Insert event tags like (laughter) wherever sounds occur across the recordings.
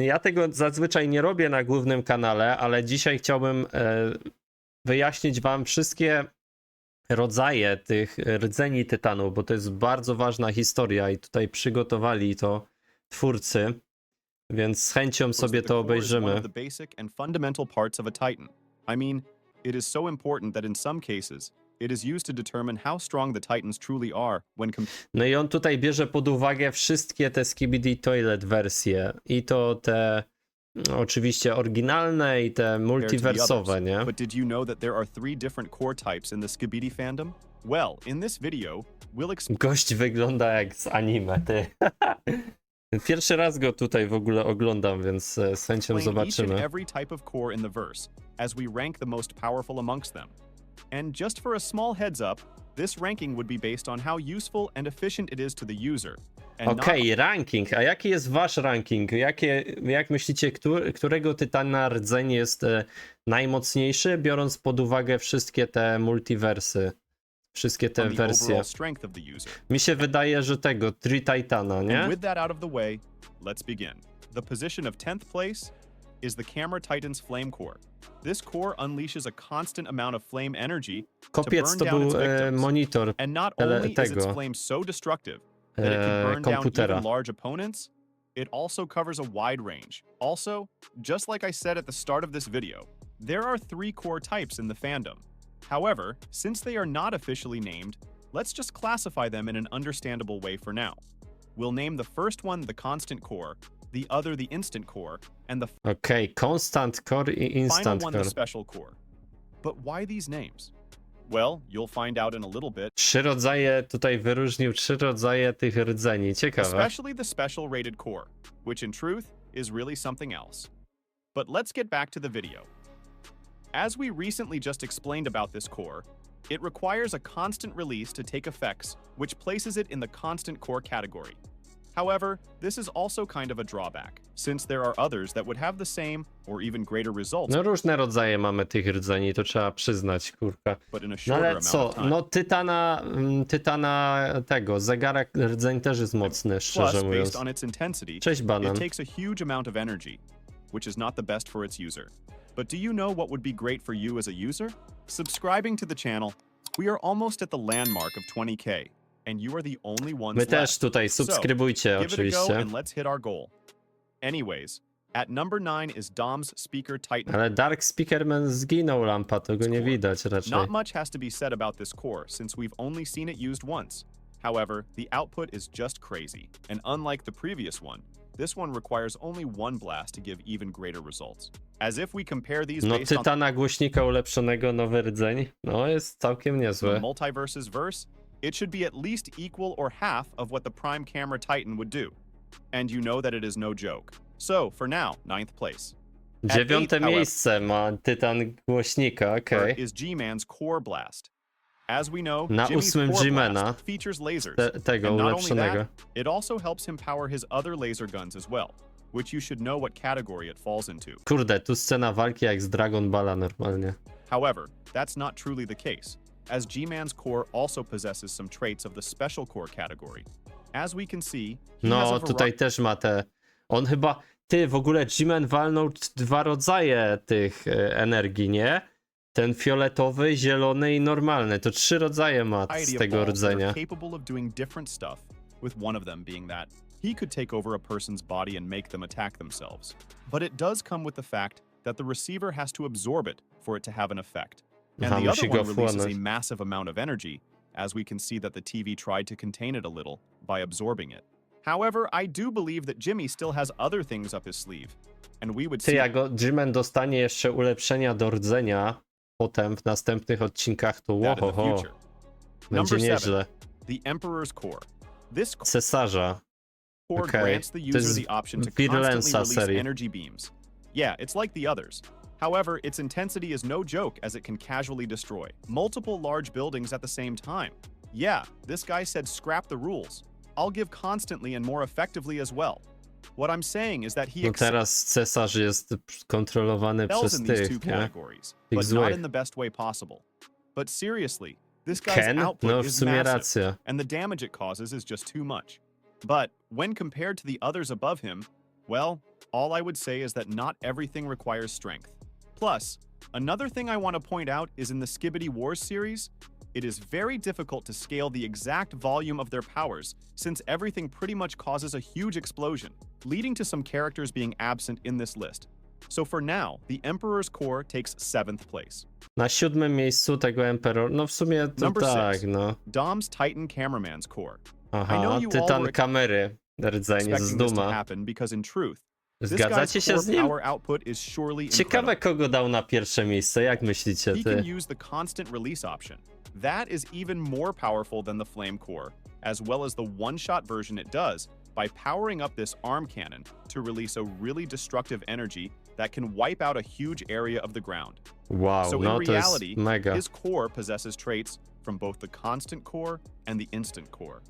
Ja tego zazwyczaj nie robię na głównym kanale, ale dzisiaj chciałbym e, wyjaśnić wam wszystkie rodzaje tych rdzeni tytanu, bo to jest bardzo ważna historia i tutaj przygotowali to twórcy, więc z chęcią sobie to obejrzymy. I mean, it is so important that in some cases, it is used to determine how strong the Titans truly are when compared No i on tutaj bierze pod uwagę wszystkie te Skibidi Toilet wersje i to te no, oczywiście oryginalne i te others. nie? But did you know that there are three different core types in the Skibidi fandom? Well, in this video, we'll explain Gość wygląda jak z anime, ty. (laughs) Pierwszy raz go tutaj w ogóle oglądam, więc e, z chęcią each and zobaczymy. every type of core in the verse, as we rank the most powerful amongst them. And just for a small heads up, this ranking would be based on how useful and efficient it is to the user. And not Okej, ranking. A jaki jest wasz ranking? Jakie, jak myślicie, któ- którego tytana rdzeń jest e, najmocniejszy, biorąc pod uwagę wszystkie te multiversy? Wszystkie te on the wersje. overall strength of the user. Mi się wydaje, że tego, Tri Titana, nie? And with that out of the way, let's begin. The position of 10th place is the Camera Titan's Flame Core. This core unleashes a constant amount of flame energy, Kopiec burn to down its był e, monitor and not only is its flame so destructive that it can burn down even large opponents, it also covers a wide range. Also, just like I said at the start of this video, there are three core types in the fandom. However, since they are not officially named, let's just classify them in an understandable way for now. We'll name the first one the constant core, the other the instant core, and the Okej, Constant Core i final Instant one the special core. But why these names? Well, you'll find out in a little bit. Trzy rodzaje, tutaj wyróżnił trzy rodzaje tych rdzeni. Ciekawe. especially the special rated core, which in truth is really something else. But let's get back to the video. As we recently just explained about this core, it requires a constant release to take effects, which places it in the constant core category. However, this is also kind of a drawback, since there are others that would have the same or even greater results, No różne rodzaje mamy tych rdzeni, to trzeba przyznać, kurka. but in a No shorter ale amount co, of time. no tytana, mm, tytana tego, zegarek rdzeń też jest mocny, Plus, szczerze mówiąc. based on its intensity, Cześć banan. It takes a huge amount of energy, which is not the best for its user. But do you know what would be great for you as a user? Subscribing to the channel. We are almost at the landmark of 20k, and you are the only ones My też left. tutaj subskrybujcie Give it a go oczywiście. and let's hit our goal. Anyways, at number 9 is Dom's Speaker Titan. Ale Dark Speakerman zginął lampa, to go nie widać raczej. Not much has to be said about this core since we've only seen it used once. However, the output is just crazy, and unlike the previous one, this one requires only one blast to give even greater results. As if we compare these No based on tytana głośnika ulepszonego, nowy rdzeń, no jest całkiem the niezłe. multiverses verse, it should be at least equal or half of what the Prime Camera Titan would do. And you know that it is no joke. So, for now, ninth place at Dziewiąte eight, however- miejsce ma tytan głośnika, er okej. is G-Man's Core Blast. As we know, Na Jimmy's ósmym Core G-Mana. Blast features lasers. Te, tego And not only that, it also helps him power his other laser guns as well, which you should know what category it falls into. Kurde, tu scena walki jak z Dragon Balla normalnie. However, that's not truly the case, as G-Man's core also possesses some traits of the special core category. As we can see, he has a No, tutaj też ma te. On chyba. Ty, w ogóle G-Man walnął t- dwa rodzaje tych e, energii, nie? Ten fioletowy, zielony i normalny. To trzy rodzaje ma variety z of tego balls that are rdzenia. capable of doing different stuff, with one of them being that he could take over a person's body and make them attack themselves. But it does come with the fact that the receiver has to absorb it for it to have an effect. And the other one releases a massive amount of energy, as we can see that the TV tried to contain it a little by absorbing it. However, I do believe that Jimmy still has other things up his sleeve, and we would Ty, see jak go dostanie jeszcze ulepszenia do rdzenia potem w następnych odcinkach, to that in the łohoho, future. będzie Number seven, nieźle. the Emperor's Core. This Cesarza. core Okay. grants the To user jest the option to Virulensa constantly release serii. energy beams. Yeah, it's like the others. However, its intensity is no joke as it can casually destroy multiple large buildings at the same time. Yeah, this guy said scrap the rules. I'll give constantly and more effectively as well. What I'm saying is that he No teraz cesarz jest kontrolowany przez in these two tych, nie? categories, Tych but not in the best way possible. But seriously, this guy's Ken? output No is massive. racja. and the damage it causes is just too much. But when compared to the others above him, well, all I would say is that not everything requires strength. Plus, another thing I want to point out is in the Skibbity Wars series, it is very difficult to scale the exact volume of their powers since everything pretty much causes a huge explosion, leading to some characters being absent in this list. So for now, the Emperor's Core takes 7th place. Na siódmym miejscu tego Emperor. No w sumie to Number tak, six. no. Dom's Titan Cameraman's Core. I know Aha, tytan kamery. Rdzenie z duma. happen because in truth, Zgadzacie się z nim? Ciekawe kogo dał na pierwsze miejsce, jak myślicie ty? That is even more powerful than the Flame Core, as well as the one-shot version it does by powering up this arm cannon to release a really destructive energy that can wipe out a huge area of the ground. Wow, so in no to reality, mega. his core possesses traits from both the constant core and the instant core.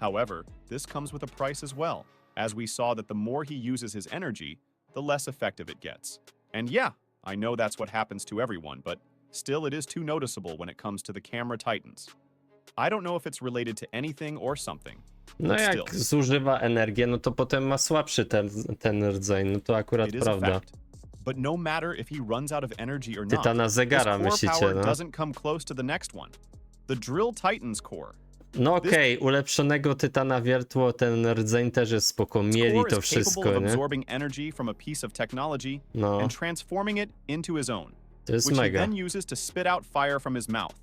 However, this comes with a price as well, as we saw that the more he uses his energy, the less effective it gets. And yeah, I know that's what happens to everyone, but still it is too noticeable when it comes to the camera titans. I don't know if it's related to anything or something. No jak still. zużywa energię, no to potem ma słabszy ten, ten rdzeń, no to akurat It prawda. But no matter if he runs out of energy or not, Tytana his core myślicie, power no? doesn't come close to the next one. The Drill Titan's core. No okej, ulepszonego Tytana wiertło, ten rdzeń też jest spoko, mieli core to is capable wszystko, of nie? absorbing energy from a piece of technology No, and transforming it into his own, to jest which he mega. then uses to spit out fire from his mouth,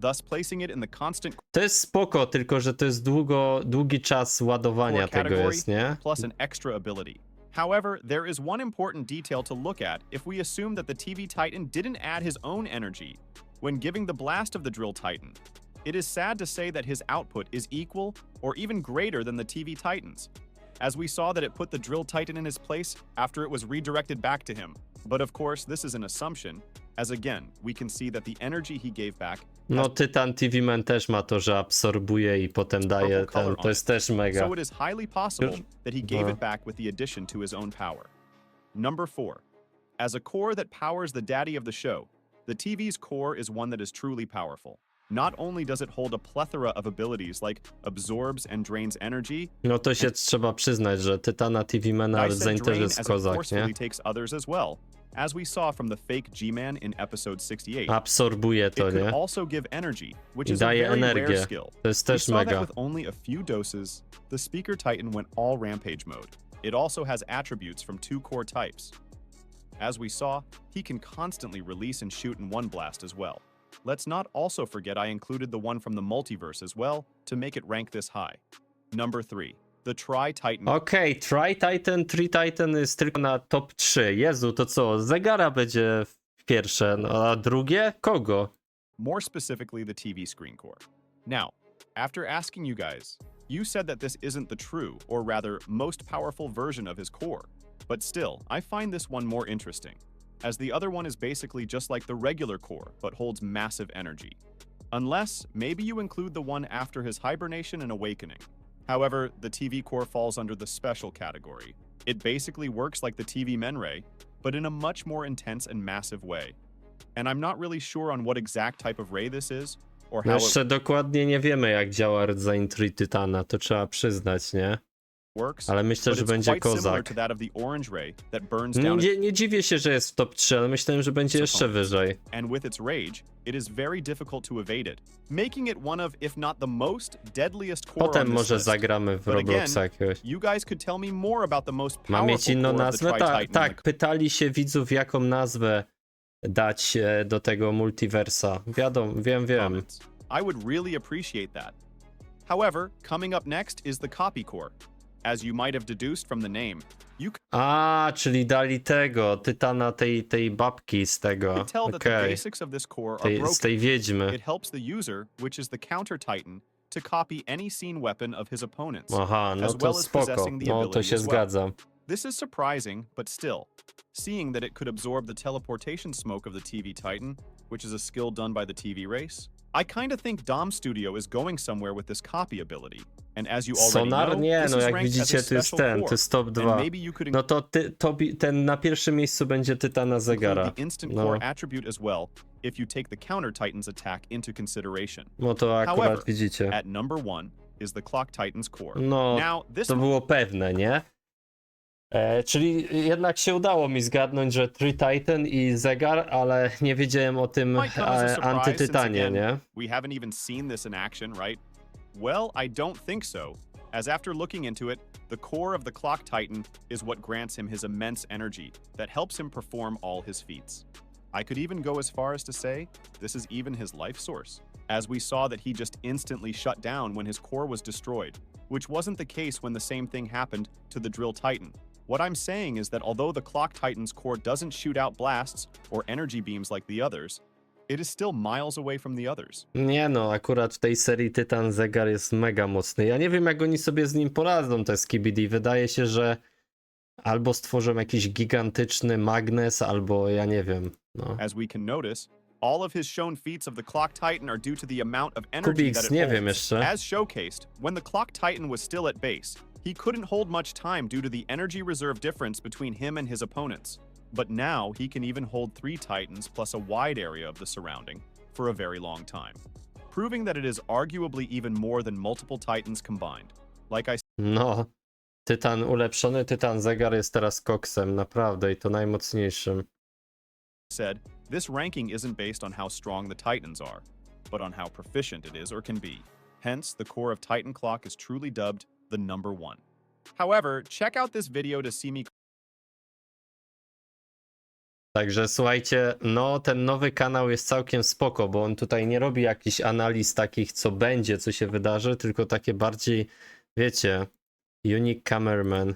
thus placing it in the constant To jest spoko, tylko że to jest długo, długi czas ładowania core tego category jest, nie? plus an extra ability. However, there is one important detail to look at if we assume that the TV Titan didn't add his own energy when giving the blast of the Drill Titan. It is sad to say that his output is equal or even greater than the TV Titan's, as we saw that it put the Drill Titan in his place after it was redirected back to him. But of course, this is an assumption, as again, we can see that the energy he gave back No Tytan TV Man też ma to, że absorbuje i potem daje color ten, on to jest też mega. So it is highly possible that he gave it back with the addition to his own power. Number four, as a core that powers the daddy of the show, the TV's core is one that is truly powerful. Not only does it hold a plethora of abilities like absorbs and drains energy, No to się trzeba przyznać, że Tytana TV dice rdzeń and też drain jest as it kozak, nie? takes others as well, as we saw from the fake G-Man in episode 68. Absorbuje It to, could nie? also give energy, which I is a very rare skill. To jest We też saw that mega. with only a few doses, the Speaker Titan went all Rampage mode. It also has attributes from two core types. As we saw, he can constantly release and shoot in one blast as well. Let's not also forget I included the one from the multiverse as well to make it rank this high. Number 3. The Tri-Titan Okej, Tri-Titan, Tri-Titan jest tylko na top 3. Jezu, to co? Zegara będzie pierwsze, no a drugie? Kogo? more specifically the TV screen core. Now, after asking you guys, you said that this isn't the true, or rather, most powerful version of his core. But still, I find this one more interesting, as the other one is basically just like the regular core, but holds massive energy. Unless, maybe you include the one after his hibernation and awakening. However, the TV core falls under the special category. It basically works like the TV Menray, but in a much more intense and massive way and I'm not really sure on what exact type of ray this is or No how it jeszcze dokładnie nie wiemy, jak działa rdzeń to trzeba przyznać, nie? Ale myślę, że będzie kozak. Nie, nie dziwię się, że jest w top 3, ale myślałem, że będzie jeszcze wyżej. and with its rage, it is very difficult to evade it, making it one of, if not the most deadliest core Potem może zagramy w Robloxa jakiegoś. You guys could tell me more about the most Ma mieć inną nazwę? Tak, the pytali się widzów, jaką nazwę dać e, do tego multiversa. Wiadomo, wiem, wiem. I would really appreciate that. However, coming up next is the copy core. As you might have deduced from the name, you A, ah, czyli dali tego, Tytana tej, tej babki z tego. could tell that the Okej, basics of this core are tej, broken. z tej wiedźmy. It helps the user, which is the counter titan, to copy any scene weapon of his opponents. Aha, no as to well as spoko. possessing the No to ability się as well. zgadzam. This is surprising, but still, seeing that it could absorb the teleportation smoke of the TV Titan, which is a skill done by the TV race, I kind of think Dom Studio is going somewhere with this copy ability. And as you already Sonar know, nie, this no is jak ranked as a widzicie to jest special ten, core, to jest top and 2. maybe you could No to ty, ten na pierwszym miejscu będzie Tytana include Zegara. the instant No. core attribute as well if you take the counter Titan's attack into consideration. No to akurat However, widzicie. At number one is the Clock Titan's core. No, Now, this to było pewne, nie? E, czyli jednak się udało mi zgadnąć, że Tree Titan i zegar, ale nie wiedziałem o tym Might come as a e, surprise since antytytanie, again, nie? we haven't even seen this in action, right? Well, I don't think so, as after looking into it, the core of the Clock Titan is what grants him his immense energy that helps him perform all his feats. I could even go as far as to say this is even his life source, as we saw that he just instantly shut down when his core was destroyed, which wasn't the case when the same thing happened to the Drill Titan. What I'm saying is that although the Clock Titan's core doesn't shoot out blasts or energy beams like the others, it is still miles away from the others. Nie no, akurat w tej serii Tytan zegar jest mega mocny. Ja nie wiem, jak oni sobie z nim poradzą, te Skibidi. Wydaje się, że albo stworzą jakiś gigantyczny magnes, albo ja nie wiem. No. As we can notice, all of his shown feats of the Clock Titan are due to the amount of energy Kubiks, that it nie holds. wiem jeszcze. As showcased, when the Clock Titan was still at base, he couldn't hold much time due to the energy reserve difference between him and his opponents. But now he can even hold three Titans plus a wide area of the surrounding for a very long time, proving that it is arguably even more than multiple Titans combined. Like I No, Tytan ulepszony, Tytan zegar jest teraz koksem, naprawdę, i to najmocniejszym. said, this ranking isn't based on how strong the Titans are, but on how proficient it is or can be. Hence, the core of Titan Clock is truly dubbed the number one. However, check out this video to see me Także słuchajcie, no ten nowy kanał jest całkiem spoko, bo on tutaj nie robi jakichś analiz takich, co będzie, co się wydarzy, tylko takie bardziej, wiecie, unique cameraman.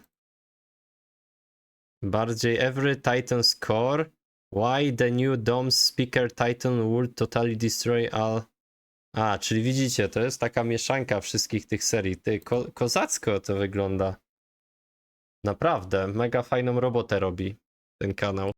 Bardziej every Titan's core. Why the new Dome Speaker Titan would totally destroy all... A, czyli widzicie, to jest taka mieszanka wszystkich tych serii. Ty, ko kozacko to wygląda. Naprawdę, mega fajną robotę robi ten kanał.